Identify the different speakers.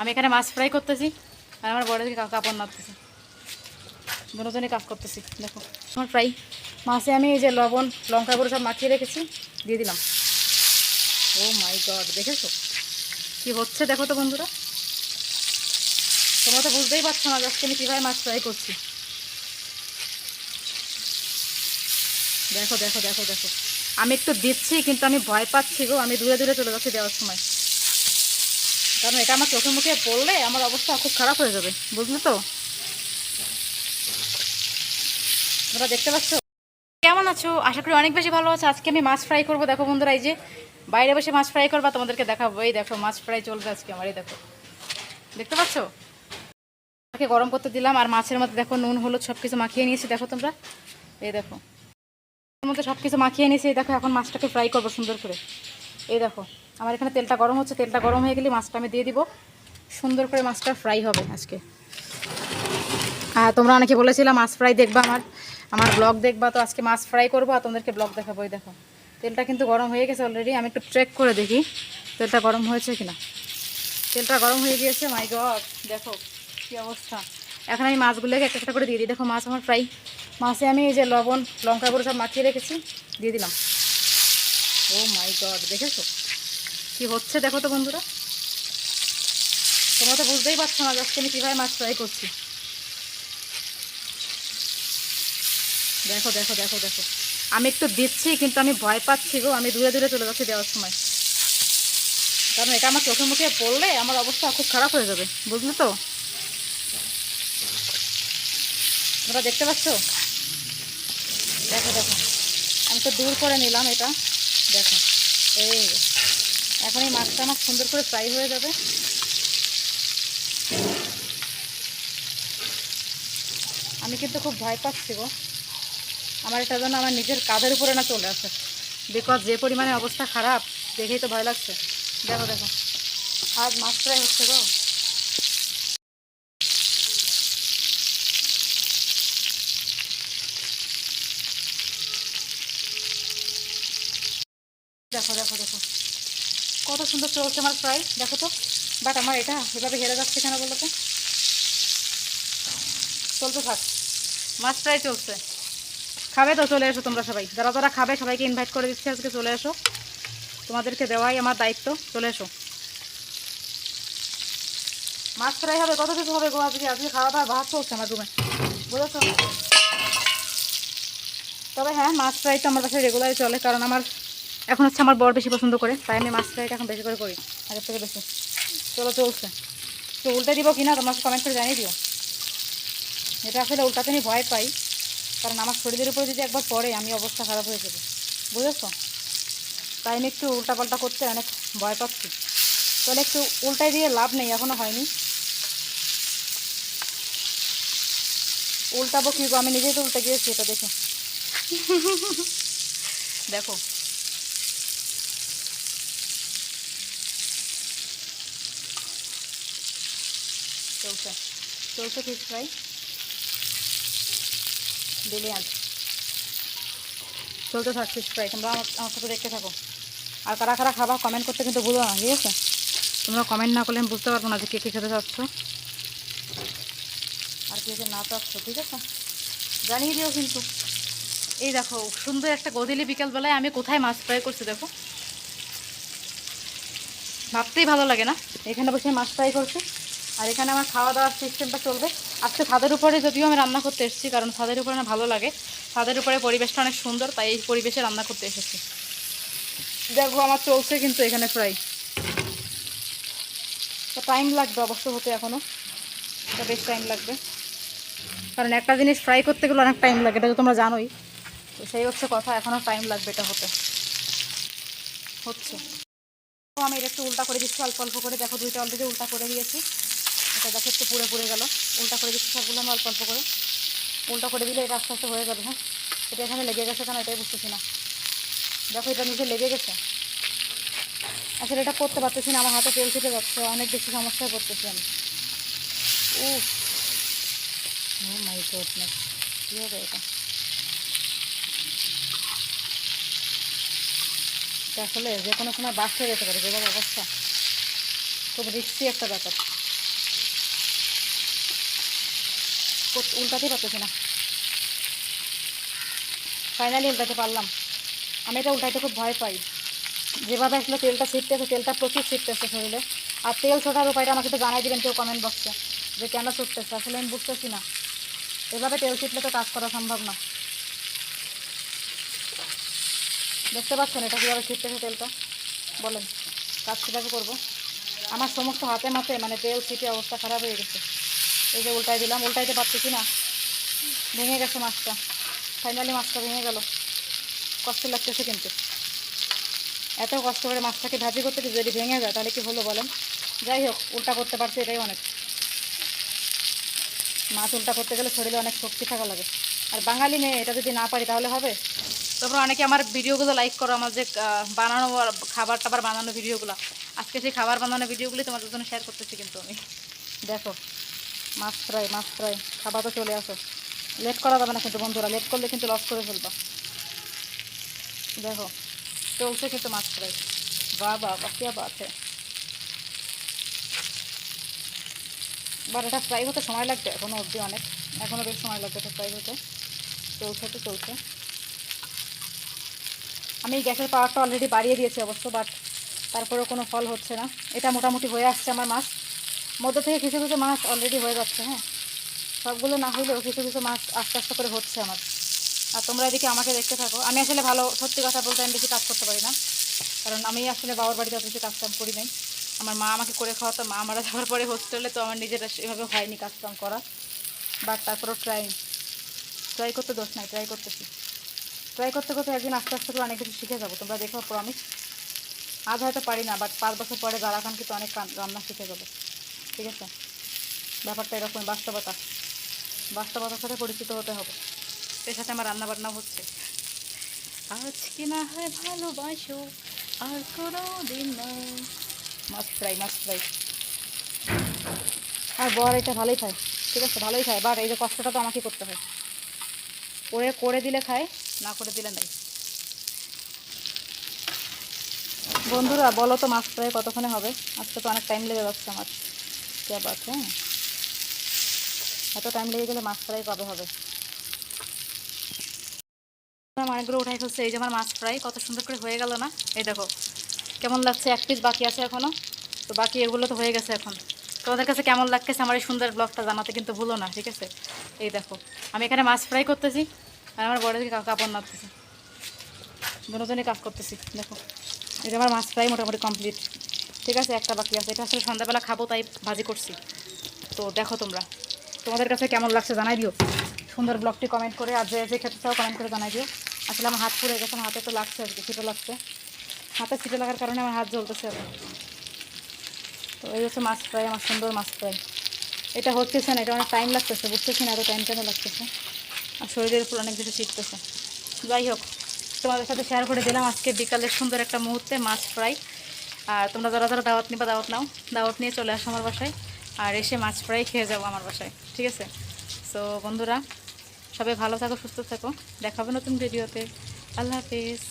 Speaker 1: আমি এখানে মাছ ফ্রাই করতেছি, আর আমার বড় দিকে কাপড় নাড়তেছি। দুজনে কাজ করতেছি, দেখো। আমার ফ্রাই। মাছে আমি এই যে লবণ, লঙ্কা গুঁড়ো সব মাখিয়ে রেখেছি, দিয়ে দিলাম। ও মাই গড, দেখেছ? কি হচ্ছে দেখো তো বন্ধুরা। তোমরা তো বুঝতেই পারছ না আজকে আমি কীভাবে মাছ ফ্রাই করছি। দেখো দেখো দেখো দেখো। আমি একটু দিচ্ছি, কিন্তু আমি ভয় পাচ্ছি গো, আমি দূরে দূরে চলে যাচ্ছি দেওয়ার সময়। কারণ এটা আমার চোখে মুখে পড়লে আমার অবস্থা খুব খারাপ হয়ে যাবে, বুঝলে তো? তোমরা দেখতে পাচ্ছ? কেমন আছো? আশা করি অনেক বেশি ভালো আছো। আজকে আমি মাছ ফ্রাই করব। দেখো বন্ধুরা, এই যে বাইরে বসে মাছ ফ্রাই করবা, তোমাদেরকে দেখাবো। এই দেখো, মাছ ফ্রাই চলবে আজকে আমার, এই দেখো। দেখতে পাচ্ছ? তাকে গরম করতে দিলাম, আর মাছের মধ্যে দেখো নুন, হলুদ সব কিছু মাখিয়ে নিয়েছি, দেখো তোমরা? এই দেখো। মধ্যে সব কিছু মাখিয়ে নিয়েছি, এই দেখো, এখন মাছটাকে ফ্রাই করব সুন্দর করে। এই দেখো। আমার এখানে তেলটা গরম হচ্ছে, তেলটা গরম হয়ে গেলে মাছটা আমি দিয়ে দিব। সুন্দর করে মাছটা ফ্রাই হবে আজকে। হ্যাঁ তোমরা অনেকে বলেছিলাম মাছ ফ্রাই দেখবা আমার আমার ব্লগ দেখবা, তো আজকে মাছ ফ্রাই করব আর তোমাদেরকে ব্লগ দেখাবো ওই দেখো। তেলটা কিন্তু গরম হয়ে গেছে অলরেডি আমি একটু ট্রেক করে দেখি তেলটা গরম হয়েছে কিনা। তেলটা গরম হয়ে গিয়েছে মাই গড দেখো কি অবস্থা। এখন আমি মাছগুলোকে একটা একটা করে দিয়ে দিই। দেখো, মাছ আমার ফ্রাই মাছে আমি এই যে লবণ, লঙ্কা গুঁড়ো সব মাখিয়ে রেখেছি, দিয়ে দিলাম। ও মাই গড দেখেছ? কি হচ্ছে দেখো তো বন্ধুরা। তোমরা তো বুঝতেই পারছ না আজকে আমি কীভাবে মাছ ফ্রাই করছি। দেখো দেখো দেখো দেখো। আমি একটু দিচ্ছি, কিন্তু আমি ভয় পাচ্ছি গো। আমি দূরে দূরে চলে যাচ্ছি দেওয়ার সময়। কারণ এটা আমার চোখে মুখে পড়লে আমার অবস্থা খুব খারাপ হয়ে যাবে। বুঝলে তো? তোমরা দেখতে পাচ্ছ? দেখো দেখো। আমি তো দূর করে নিলাম এটা। দেখো। এই। এখন এই মাছটা আমার সুন্দর করে ফ্রাই হয়ে যাবে। আমি কিন্তু খুব ভয় পাচ্ছি গো। আমার এটা যেন আমার নিজের কাঁধের উপরে না চলে আসে। বিকজ যে পরিমাণে অবস্থা খারাপ, দেখেই তো ভয় লাগছে। দেখো দেখো। আজ মাছ ফ্রাই হচ্ছে গো। দেখো দেখো দেখো। কত সুন্দর চলছে আমার ফ্রাই দেখো তো। বাট আমার এটা, এভাবে হেরে যাচ্ছে কেন বলো তো? চলতে থাক। মাছ ফ্রাই চলছে। খাবে তো, চলে এসো তোমরা সবাই। যারা যারা খাবে, সবাইকে ইনভাইট করে দিচ্ছি আজকে, চলে এসো। তোমাদেরকে দেওয়াই আমার দায়িত্ব, চলে এসো। মাছ ফ্রাই হবে, কত কিছু হবে গো আজকে? আজকে খাওয়া দাওয়া ভাত চলছে আমার রুমে বুঝেছ? তবে হ্যাঁ মাছ ফ্রাই তো আমার কাছে রেগুলারই চলে, কারণ আমার এখন হচ্ছে আমার বর বেশি পছন্দ করে, তাই আমি মাছ ফ্রাইটা এখন বেশি করে করি, আগের থেকে বেশি। চলো চলছে। তো উল্টে দিব কি না তোমার কমেন্ট করে জানিয়ে দিও। এটা আসলে উল্টাতে আমি ভয় পাই, কারণ আমার শরীরের উপরে যদি একবার পড়ে, আমি অবস্থা খারাপ হয়ে যাবে। বুঝেছ? তাই আমি একটু উল্টাপাল্টা করতে অনেক ভয় পাচ্ছি। তাহলে একটু উল্টাই দিয়ে লাভ নেই এখনও হয়নি। উল্টাবো কি আমি নিজেই তো উল্টে গিয়েছি, এটা দেখে। দেখো চলছে চলছে ফিশ ফ্রাই। ব্রিলিয়ান্ট চলতে থাক ফিশ ফ্রাই। তোমরা আমার সাথে দেখতে থাকো। আর কারা কারা খাবা কমেন্ট করতে কিন্তু ভুলো না, ঠিক আছে? তোমরা কমেন্ট না করলে আমি বুঝতে পারব না যে কে কী খেতে চাচ্ছ। আর কে না চাচ্ছ, ঠিক আছে? জানিয়ে দিও কিন্তু। এই দেখো, সুন্দর একটা গদিলি বিকালবেলায় আমি কোথায় মাছ ফ্রাই করছি দেখো। ভাবতেই ভালো লাগে না। এখানে বসে মাছ ফ্রাই করছি। আর এখানে আমার খাওয়া দাওয়ার সিস্টেমটা চলবে। আজকে ছাদের উপরে যদিও আমি রান্না করতে এসেছি, কারণ ছাদের উপরে আমার ভালো লাগে। ছাদের উপরে পরিবেশটা অনেক সুন্দর, তাই এই পরিবেশে রান্না করতে এসেছি। দেখো, আমার চলছে কিন্তু এখানে ফ্রাই তো টাইম লাগবে অবশ্য হতে এখনও তো বেশ টাইম লাগবে। কারণ একটা জিনিস ফ্রাই করতে গেলে অনেক টাইম লাগে, এটা তো তোমরা জানোই। তো সেই হচ্ছে কথা এখনও টাইম লাগবে এটা হতে। হচ্ছে। আমি এটা একটু উল্টা করে দিচ্ছি, অল্প অল্প করে। দেখো, দুইটা অলরেডি উল্টা করে দিয়েছি। এটা দেখো একটু পুড়ে পুড়ে গেল। উল্টা করে দিচ্ছি সবগুলো আমি অল্প অল্প করে। উল্টা করে দিলে এটা আস্তে আস্তে হয়ে যাবে হ্যাঁ? এটা এখানে লেগে গেছে কেন এটাই বুঝতেছি না। দেখো এটা নিচে লেগে গেছে। আসলে এটা করতে পারতেছি না, আমার হাতে তেল ছিটে যাচ্ছে, অনেক বেশি সমস্যায় পড়তেছি আমি। ও মাই গডনেস কী হবে এটা? আসলে যে কোনো সময় বাস হয়ে যেতে পারে যেভাবে অবস্থা। খুব রিক্সি একটা ব্যাপার। উল্টাতেই পারতেছি না। ফাইনালি উল্টাতে পারলাম। আমি এটা উল্টাতে খুব ভয় পাই। যেভাবে আসলে তেলটা ছিটতেছে, তেলটা প্রচুর ছিটতেছে শরীরে। আর তেল ছোটার উপায়টা আমাকে একটু জানাই দিবেন কেউ কমেন্ট বক্সে যে কেন ছুটতেছে? আসলে আমি বুঝতেছি না। এভাবে তেল ছিটলে তো কাজ করা সম্ভব না। দেখতে পাচ্ছেন এটা কীভাবে ছিটতেছে তেলটা? বলেন, কাজ কীভাবে করব? আমার সমস্ত হাতে মাতে মানে তেল ছিটে অবস্থা খারাপ হয়ে গেছে। এই যে উল্টাই দিলাম, উল্টাইতে পারতেছি না। ভেঙে গেছে মাছটা। ফাইনালি মাছটা ভেঙে গেল। কষ্ট লাগতেছে কিন্তু। এত কষ্ট করে মাছটাকে ভাজি করতে যদি ভেঙে যায়, তাহলে কি হলো বলেন? যাই হোক, উল্টা করতে পারছি এটাই অনেক। মাছ উল্টা করতে গেলে শরীরে অনেক শক্তি থাকা লাগে। আর বাঙালি মেয়ে, এটা যদি না পারি তাহলে হবে? তারপর অনেকে আমার ভিডিওগুলো লাইক করো, আমার যে বানানো খাবার টাবার বানানো ভিডিওগুলো। আজকে সেই খাবার বানানো ভিডিওগুলি তোমাদের জন্য শেয়ার করতেছি কিন্তু আমি। দেখো মাছ ফ্রাই মাছ ফ্রাই খাবার তো চলে আসো। লেট করা যাবে না কিন্তু বন্ধুরা লেট করলে কিন্তু লস করে ফেলবা। দেখো, চলছে কিন্তু মাছ ফ্রাই বাহ বাহ বাহ কে বাত বাট এটা ফ্রাই হতে সময় লাগবে এখনও অবধি অনেক। এখনও বেশ সময় লাগবে এটা ফ্রাই হতে। চলছে তো, চলছে। আমি গ্যাসের পাওয়ারটা অলরেডি বাড়িয়ে দিয়েছি অবশ্য বাট তারপরেও কোনো ফল হচ্ছে না। এটা মোটামুটি হয়ে আসছে আমার মাছ মধ্যে থেকে কিছু কিছু মাছ অলরেডি হয়ে যাচ্ছে হ্যাঁ? সবগুলো না হলেও কিছু কিছু মাছ আস্তে আস্তে করে হচ্ছে আমার। আর তোমরা এদিকে আমাকে দেখতে থাকো। আমি আসলে ভালো, সত্যি কথা বলতে আমি বেশি কাজ করতে পারি না। কারণ আমি আসলে বাবার বাড়িতে অত বেশি কাজকাম করি নাই। আমার মা আমাকে করে খাওয়াতো, মা মারা যাওয়ার পরে হোস্টেলে তো আমার নিজেরা সেভাবে হয়নি কাজকাম করা। বাট তারপরেও ট্রাই ট্রাই করতে দোষ নাই ট্রাই করতেছি। ট্রাই করতে করতে একদিন আস্তে আস্তে করে অনেক কিছু শিখে যাব, তোমরা দেখো প্রমিস আজ হয়তো পারি না বাট পাঁচ বছর পরে যারা খান কিন্তু অনেক রান্না শিখে যাবে। ঠিক আছে? ব্যাপারটা এরকম বাস্তবতা। বাস্তবতার সাথে পরিচিত হতে হবে। এর সাথে আমার রান্না বান্নাও হচ্ছে আজকে না হয় ভালোবাসো? আর কোনো দিন মাছ ফ্রাই মাছ ফ্রাই। আর বর এটা ভালোই খায়। ঠিক আছে, ভালোই খায়। বাট এই যে কষ্টটা তো আমাকে করতে হয়। করে করে দিলে খায়, না করে দিলে নাই। বন্ধুরা, বলো তো মাছ ফ্রাই কতক্ষণে হবে? আজকে তো অনেক টাইম লেগে যাচ্ছে আমার। কে বাত হ্যাঁ? এত টাইম লেগে গেলে মাছ ফ্রাই কবে হবে? অনেকগুলো উঠাই ফেলছে, এই যে আমার মাছ ফ্রাই কত সুন্দর করে হয়ে গেল না? এই দেখো, কেমন লাগছে? এক পিস বাকি আছে এখনও তো বাকি এগুলো তো হয়ে গেছে এখন। তোমাদের কাছে কেমন লাগতেছে আমার এই সুন্দর ব্লগটা জানাতে কিন্তু ভুলো না, ঠিক আছে? এই দেখো, আমি এখানে মাছ ফ্রাই করতেছি, আর আমার বড় দিকে কাপড় নাড়তেছি। দুজনে কাজ করতেছি, দেখো। এই যে আমার মাছ ফ্রাই মোটামুটি কমপ্লিট ঠিক আছে, একটা বাকি আছে। এটা আসলে সন্ধ্যাবেলা খাব, তাই ভাজি করছি। তো দেখো তোমরা। তোমাদের কাছে কেমন লাগছে জানাই দিও। সুন্দর ব্লগটি কমেন্ট করে, আর যে যে খেতে চাও কমেন্ট করে জানাই দিও। আসলে আমার হাত পুড়ে গেছে, আমার হাতে তো লাগছে আর কি ছিটো লাগছে। হাতে ছিটো লাগার কারণে আমার হাত জ্বলতেছে আর। তো এই হচ্ছে মাছ ফ্রাই, আমার সুন্দর মাছ ফ্রাই। এটা হচ্ছেছে না, এটা অনেক টাইম লাগতেছে, বুঝতেছি না এত টাইম কেন লাগতেছে। আর শরীরের উপর অনেক কিছু শিখতেছে যাই হোক, তোমাদের সাথে শেয়ার করে দিলাম আজকে বিকালের সুন্দর একটা মুহূর্তে মাছ ফ্রাই। আর তোমরা যারা যারা দাওয়াত নিবা, দাওয়াত নাও। দাওয়াত নিয়ে চলে আসো আমার বাসায় আর এসে মাছ ফ্রাই খেয়ে যাব আমার বাসায়, ঠিক আছে? সো বন্ধুরা, সবাই ভালো থাকো, সুস্থ থাকো। দেখাবো নতুন ভিডিওতে। আল্লাহ হাফিজ।